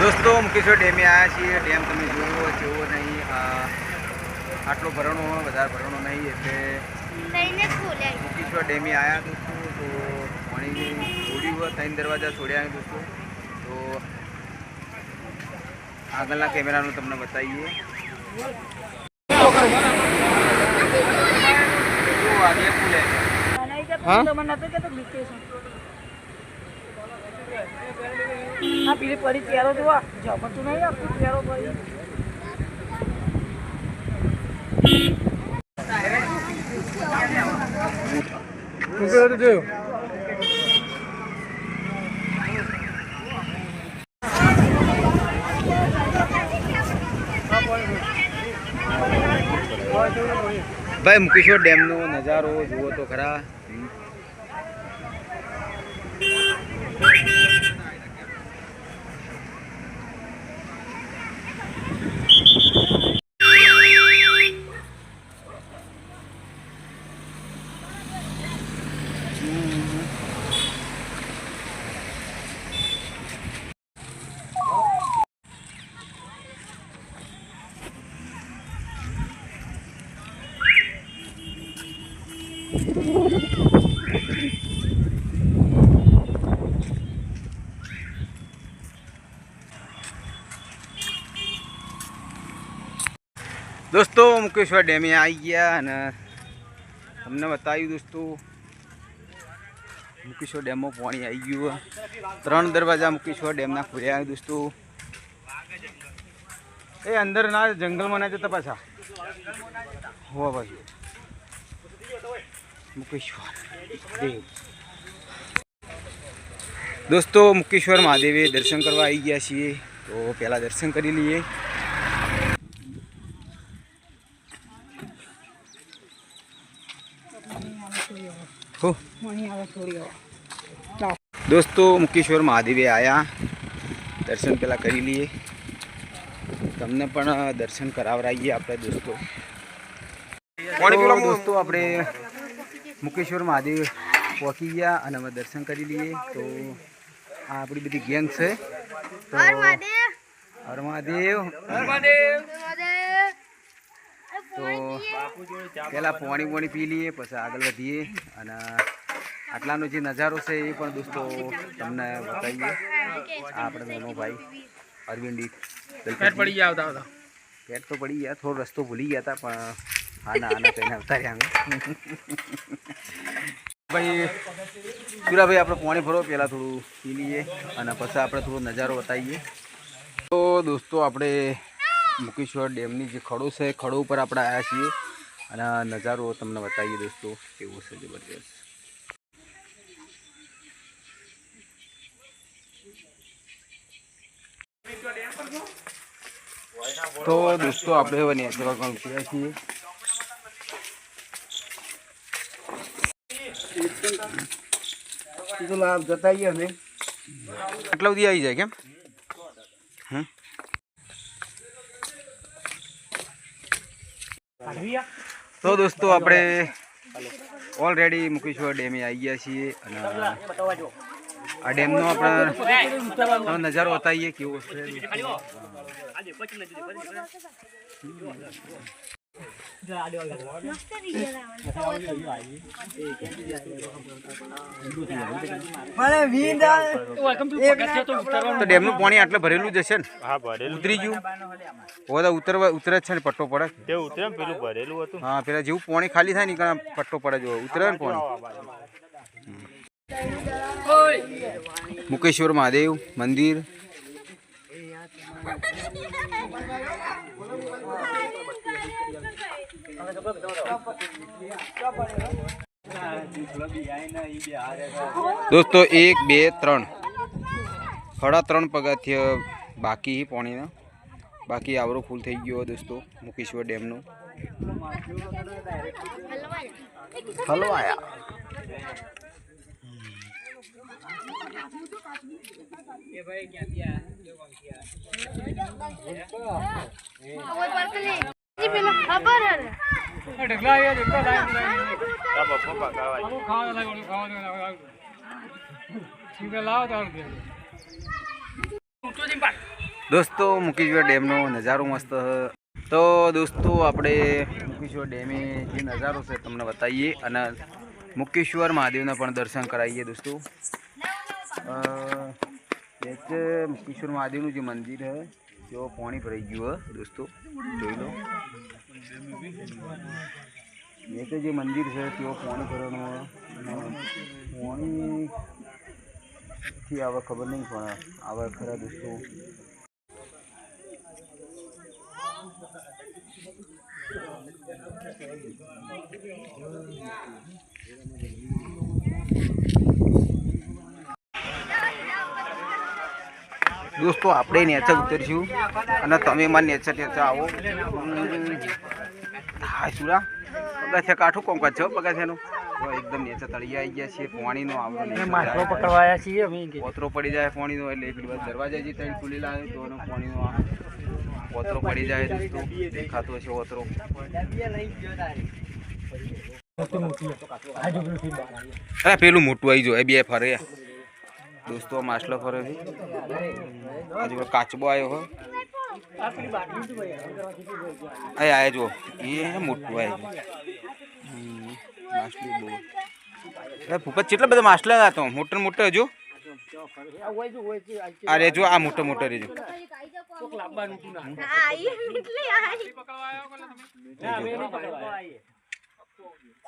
દોસ્તો મુકેશ્વર ડેમે આવ્યા છીએ. ડેમ તમે જોયો જેવો નહીં આ આટલો ભરણો વધારે ભરણો નહીં એટલે મુકેશ્વર ડેમે આવ્યા દોસ્તો તો પાણી છોડ્યું ત્રણ દરવાજા છોડ્યા દોસ્તો. તો આગળના કેમેરાનું તમને બતાવીએ. હા? આ પેલી પડી જમતું નહીં આપતું પડી ભાઈ. મુકેશ્વર ડેમનો નજારો જુઓ તો ખરા. દોસ્તો મુકેશ્વર ડેમે આવી ગયા અને તમને બતાવ્યું દોસ્તો મુકેશ્વર ડેમમાં પાણી આવી ગયું ત્રણ દરવાજા મુકેશ્વર ડેમના ખુલ્યા દોસ્તો. એ અંદર ના જંગલમાં ના જતા પાછા? હોવા પાછું મુકેશ્વર દોસ્તો મુકેશ્વર મહાદેવે દર્શન કરવા આવી ગયા છીએ. તો પહેલાં દર્શન કરી લઈએ. હો દોસ્તો મુકેશ્વર મહાદેવે આવ્યા દર્શન પહેલાં કરી લઈએ તમને પણ દર્શન કરાવરાઈએ આપણે દોસ્તો દોસ્તો આપણે મુકેશ્વર મહાદેવ પહોંચી ગયા અને અમે દર્શન કરી લઈએ તો આ આપણી બધી ગેંગ છે તો હર મહાદેવ હર મહાદેવ મહાદેવ તો પહેલાં પાણી પાણી પી લઈએ પછી આગળ વધીએ. અને આટલાનો જે નજારો છે એ પણ દોસ્તો તમને બતાવીએ. આ આપણે ભાઈ અરવિંદ પેટ પડી ગયા આવતા પેટ તો પડી ગયા થોડો રસ્તો ભૂલી ગયા હતા પણ આના આના તેને આવતા રહ્યા ભાઈ સુરાભાઈ આપણે પાણી ભરો પહેલાં થોડું પી લઈએ અને પછી આપણે થોડો નજારો બતાવીએ. તો દોસ્તો આપણે મુકેશ્વર ડેમની જે ખડો છે ખડો ઉપર આપણે આવ્યા છીએ. અને આ નજારો તમને બતાવીએ દોસ્તો કેવો છે જબરજસ્ત. તો દોસ્તો આપણે હવે નેચરલ ઉતર્યા છીએ. તો લાભ જતા આવીએ અમે. એટલા સુધી આવી જાય કેમ? તો દોસ્તો આપણે ઓલરેડી મુકેશ્વર ડેમે આવી ગયા છીએ અને આ ડેમનો આપણે નજારો બતાવીએ કેવો છે. તો ડેમનું પાણી આટલે ભરેલું જ હશે ને? હા ભરેલું ઉતરી ગયું? તો ઉતરવા ઉતરે જ છે ને પટ્ટો પડે? તે ઉતરે ને પેલું ભરેલું હતું. હા પેલા જેવું પાણી ખાલી થાય ને કારણ પટ્ટો પડે જો ઉતરે ને પાણી. મુકેશ્વર મહાદેવ મંદિર. દોસ્તો એક બે ત્રણ સાડા ત્રણ પગથિયા બાકી છે પાણીના બાકી આવરો ફૂલ થઈ ગયો દોસ્તો મુકેશ્વર ડેમનો હલવાયા દોસ્તો મુકેશ્વર ડેમનો નજારો મસ્ત. તો દોસ્તો, આપણે મુકેશ્વર ડેમે જે નજારો છે, તમને બતાવીએ અને મુકેશ્વર મહાદેવના પણ દર્શન કરાવીએ દોસ્તો મુકેશ્વર મહાદેવનું જે મંદિર છે તેઓ પાણી ભરાઈ ગયું, હે, દોસ્તો. જોઈ લો. એક જે મંદિર છે તેઓ પાણી ભરવાનું, હે. અને પાણી થી આવે ખબર નહીં પણ આવે ખરા દોસ્તો. દોસ્તો આપણે નેચર ઉતરશું અને તમે મારે નેચર નેચર આવો. હા સુરા. પગાથે કાઠું કોમ છો પગાથેનું એકદમ નેચર તળી આવી ગયા છીએ પાણીનો નેચર પકડવાયા છીએ અમે કે. પડી જાય પાણીનો એટલે એક દિવસ દરવાજા જે તળી ખુલી લાવે તો એનો પાણીનો કોતરો પડી જાય દોસ્તો. દેખાતો હશે ઓતરો અરે પેલું મોટું આવી જો એ બે ફરે. દોસ્તો આ માછલો ફરે છે હજુ પેલો કાચબો આવ્યો હોય અહીં આયા જો એ મોટું આવ્યું હમ, માછલી બહુ અરે ભૂપત કેટલા બધા માછલા હતા મોટો ને મોટો હજુ અરે જો આ મોટો મોટો રેજો આઈ એટલે આઈ અમે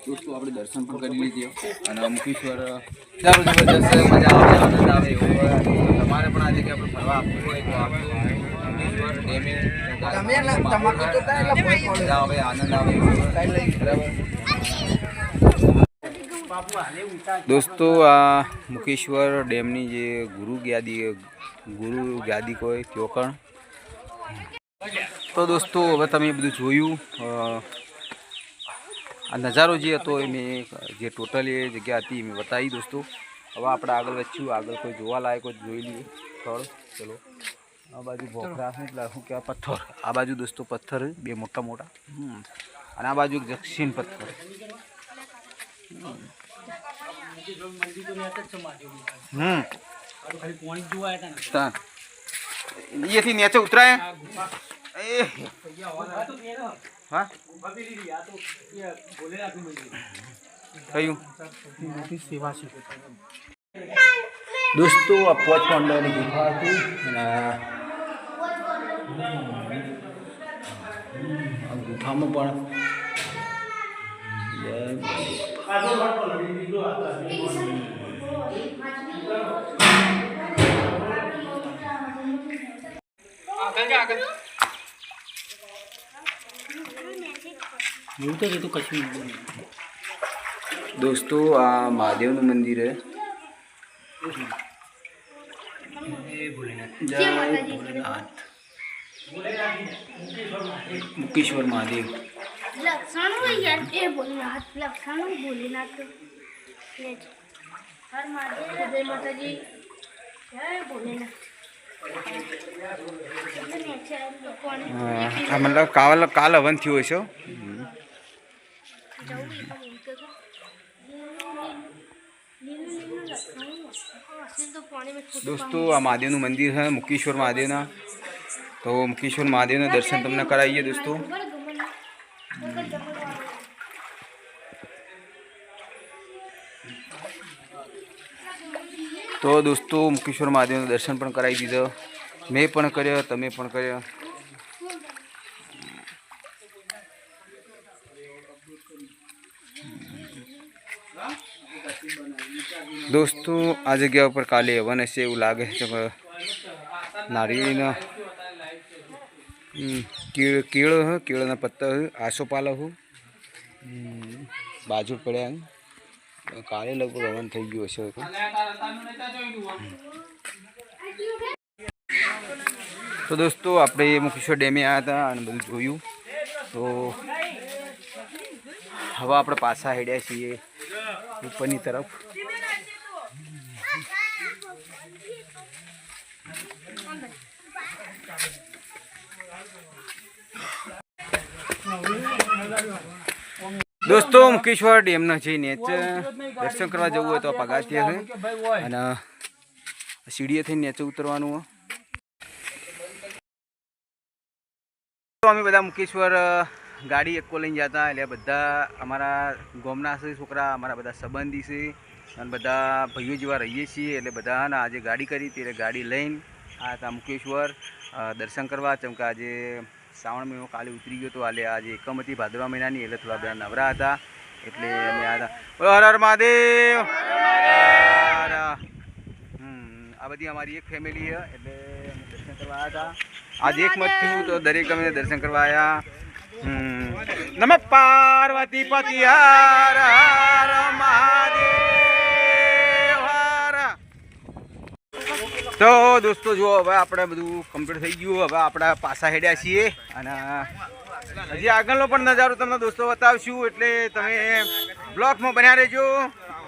દોસ્તો આપણે દર્શન પણ કરી લીધે. અને મુકેશ્વર સારું જબરદસ્ત મજા આવે આનંદ આવે એવું તમારે પણ આ જગ્યા પર ફરવા આપવું હોય તો ડેમે મજા આવે આનંદ આવે બરાબર? દોસ્તો આ મુકેશ્વર ડેમની જે ગુરુ ગ્યાદી ગુરુ ગાદી કોઈ ચોકણ તો દોસ્તો હવે તમે બધું જોયું આ નજારો જે હતો એ મેં જે ટોટલી એ જગ્યા હતી એ મેં બતાવી દોસ્તો. હવે આપણે આગળ વધ્યું આગળ કોઈ જોવા લાયક હોય તો જોઈ લઈએ. સ્થળ ચલો. આ બાજુ ભોખરા છે એટલે શું કહેવાય? પથ્થર. આ બાજુ દોસ્તો પથ્થર છે, બે મોટા મોટા. હમ. અને આ બાજુ એક જક્ષિણ પથ્થર. હમ. તાન. અહીંયાથી નીચે ઉતરાય? એ. હા? કયું? દોસ્તો આ પોચ ગુફા હતી અને ગુફામાં પણ આગળ આગળ. જા કશું દોસ્તો આ મહાદેવનું મંદિર હે. જય ભોલેનાથ. મુકેશ્વર મહાદેવ. લક્ષણ યાર એ ભોલેનાથ લક્ષણ ભોલેનાથ હર મહાદેવ. જય માતાજી. જય ભોલેનાથ. આ મતલબ કાલ કાલ હવન થયું હશે જવું એ પાણીમાં છૂટું દોસ્તો, આ મહાદેવનું મંદિર છે મુકેશ્વર મહાદેવના. તો મુકેશ્વર મહાદેવના દર્શન તમને કરાવીએ દોસ્તો. તો દોસ્તો મુકેશ્વર મહાદેવનું દર્શન પણ કરાવી દીધો. મેં પણ કર્યો, તમે પણ કર્યો. દોસ્તો, આ જગ્યા ઉપર કાલે હવન હશે એવું લાગે છે નારિયેળીના કેળ કેળ કેળના પત્તા હ આસોપાલા હું બાજુ પડ્યા. કાલે લગભગ હવન થઈ ગયું હશે તો. તો દોસ્તો, આપણે મુકેશ્વર ડેમે આવ્યા હતા અને બધું જોયું તો હવે આપણે પાછા હેડ્યા છીએ ઉપરની તરફ. દોસ્તો મુકેશ્વર ડેમનો છે નેચ દર્શન કરવા જવું હોય તો પગાથિયા છે. અને સીડીએ થઈને નેચર ઉતરવાનું અમે બધા મુકેશ્વર ગાડી એકો લઈને જતા એટલે બધા અમારા ગામના છે, છોકરા, અમારા બધા સંબંધી છે અને બધા ભાઈઓ જેવા રહીએ છીએ એટલે બધાને આજે ગાડી કરી હતી એટલે ગાડી લઈને આ હતા મુકેશ્વર દર્શન કરવા. ચમ આજે શ્રાવણ મહિનો કાલે ઉતરી ગયો તો આજે આજે એકમ હતી ભાદરવા મહિનાની એટલે થોડા બધા નવરા હતા એટલે અમે આ હતા. હર હર મહાદેવ! આ બધી અમારી એક ફેમિલી એટલે દર્શન કરવા આવ્યા હતા. આજે એક મત થયું તો દરેક અમે દર્શન કરવા આવ્યા. નમઃ પાર્વતી પતિ હર હર. તો દોસ્તો જુઓ, હવે આપણે બધું કમ્પ્લીટ થઈ ગયું. હવે આપણે પાછા હેડ્યા છીએ અને હજી આગળનો પણ નજારો તમને દોસ્તો બતાવશું. એટલે તમે બ્લોકમાં બન્યા રહેજો.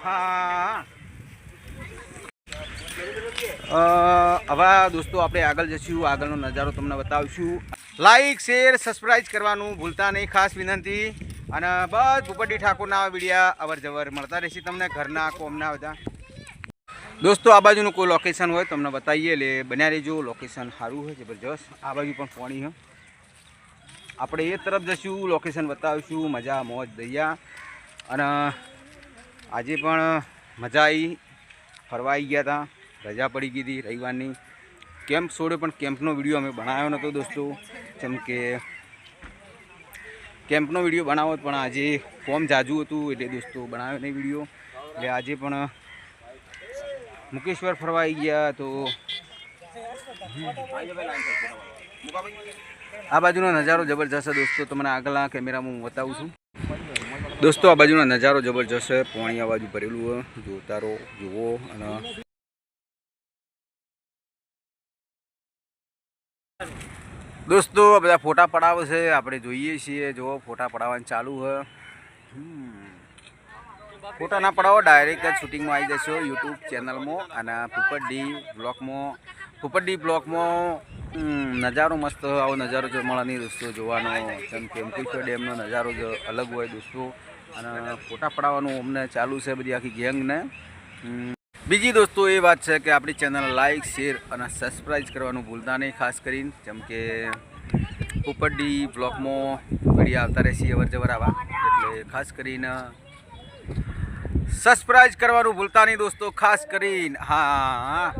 હા. હવે દોસ્તો આપણે આગળ જઈશું આગળનો નજારો તમને બતાવીશું. લાઈક શેર સબસ્ક્રાઈબ કરવાનું ભૂલતા નહીં. ખાસ વિનંતી. અને બસ ભૂપટી ઠાકોરના વિડીયા અવર જવર મળતા રહેશે તમને, ઘરના, કોમના બધા. દોસ્તો, આ બાજુનું કોઈ લોકેશન હોય તમને બતાવીએ. એટલે બન્યા રહેજો. લોકેશન સારું હોય જબરજસ્ત. આ બાજુ પણ પાણી હોય આપણે એ તરફ જશું લોકેશન બતાવીશું. મજા, મોજ દરિયા અને આજે પણ મજા આવી ફરવા આવી ગયા હતા રજા પડી ગઈ હતી રવિવારની. કેમ્પ છોડ્યો, પણ કેમ્પનો વીડિયો અમે બનાવ્યો નહોતો દોસ્તો. જેમ કે કેમ્પનો વીડિયો બનાવો પણ આજે ફોર્મ જાજુ હતું, એટલે દોસ્તો બનાવ્યો નહીં વીડિયો. એટલે આજે પણ મુકેશ્વર ફરવા આવી ગયા તો આ બાજુનો નજારો જબરજસ્ત છે દોસ્તો. તમને આગળના કેમેરામાં હું બતાવું છું. દોસ્તો, આ બાજુનો નજારો જબરજસ્ત છે. પાણી આ બાજુ ભરેલું જોતા રહો જુઓ અને દોસ્તો બધા ફોટા પડાવે છે. આપણે જોઈએ છીએ. જો ફોટા પડાવવાનું ચાલુ છે. ફોટા ના પડાવો, ડાયરેક્ટ જ શૂટિંગમાં આવી જશો યુટ્યુબ ચેનલમાં અને પુપડડી બ્લોકમાં પુપડડી બ્લોકમાં નજારો મસ્ત, આવો નજારો જો મળે દોસ્તો, જોવાનો. જેમ કે અંકુશ્વર ડેમનો નજારો જો અલગ હોય દોસ્તો. અને ફોટા પડાવવાનું અમને ચાલુ છે બધી આખી ગેંગને. બીજી દોસ્તો એ વાત છે કે આપણી ચેનલ લાઇક શેર અને સબસ્ક્રાઈબ કરવાનું ભૂલતા નહીં ખાસ કરીને જેમ કે પોપડી બ્લોગમાં વીડિયો આવતા રહેશે અવર જવર આવા. એટલે ખાસ કરીને સબસ્ક્રાઈબ કરવાનું ભૂલતા નહીં દોસ્તો ખાસ કરીને. હા.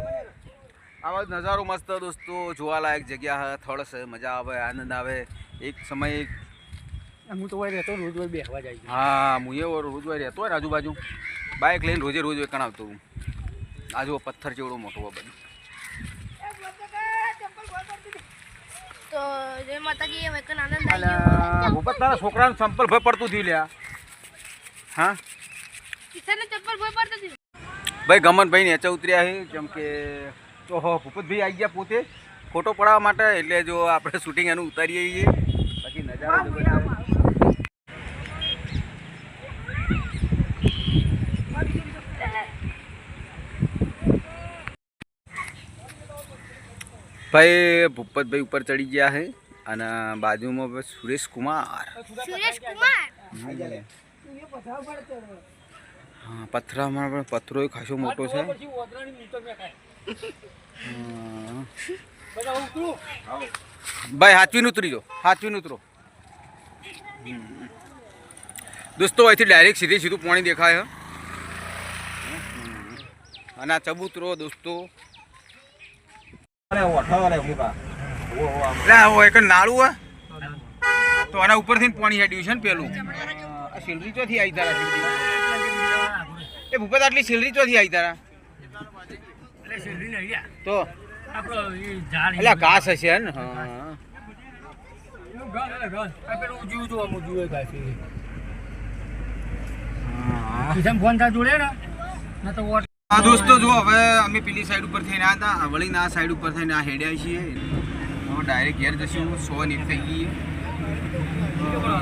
આવા નજારો મસ્ત દોસ્તો જોવાલાયક જગ્યા સ્થળ મજા આવે આનંદ આવે. એક સમય હું તો હોય રહેતો રોજ રોજ બેસવા જાય હા હું એવો રોજ હોય રહેતો હોય આજુબાજુ બાઇક લઈને રોજે રોજ વેકણ આવતો હું જો પથ્થર જેવડો મોટો બધું. તો જય માતાજી હવે કન આનંદ આવી અલ્યા તારા છોકરાનું સંપલ ભય પડતું થયું લ્યા. હા? કિસાને ચપ્પલ ભય પડતો હતી ભાઈ ગમનભાઈ નીચે ઉતર્યા છે કેમ કે તો હો ભૂપતભાઈ આવી ગયા પોતે. ફોટો પડાવવા માટે એટલે જો આપણે શૂટિંગ એનું ઉતારીએ છીએ. બાકી નજારો ભાઈ ભૂપતભાઈ ઉપર ચડી ગયા છે અને બાજુમાં સુરેશ કુમાર. હા પથરામાં પણ પથરો ખાસો મોટો છે. ભાઈ હાચવીને ઉતરી જો હાચવીને ઉતરો. દોસ્તો અહીંથી ડાયરેક્ટ સીધે સીધું પાણી દેખાય અને આ ચબૂતરો દોસ્તો નાળું હે. તો આના ઉપરથી પાણી હેડ્યું છે ને પેલું. સિલરી ચોથી આવી તારા એ ભૂપત આટલી સિલરી ચોથી આવી તારા. તો? આપણો ઝાડ એટલે ઘાસ હશે હે. ને હા. ફોન ત્યાં જોડે ને તો હા, દોસ્તો જો હવે અમે પેલી સાઈડ ઉપર થઈને આવ્યા હતા. વળીને આ સાઈડ ઉપર થઈને આ હેડ્યા છીએ. હવે ડાયરેક્ટ ઘેર જશું. સો નીક થઈ ગઈ.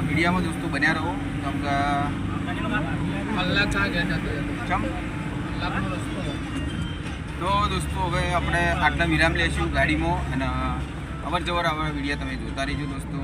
મીડિયામાં દોસ્તો બન્યા રહો. કેમ કે તો દોસ્તો, હવે આપણે આટલા વિરામ લેશું ગાડીમાં. અને અવર જવર હવે વીડિયો તમે જોતા રહેજો દોસ્તો.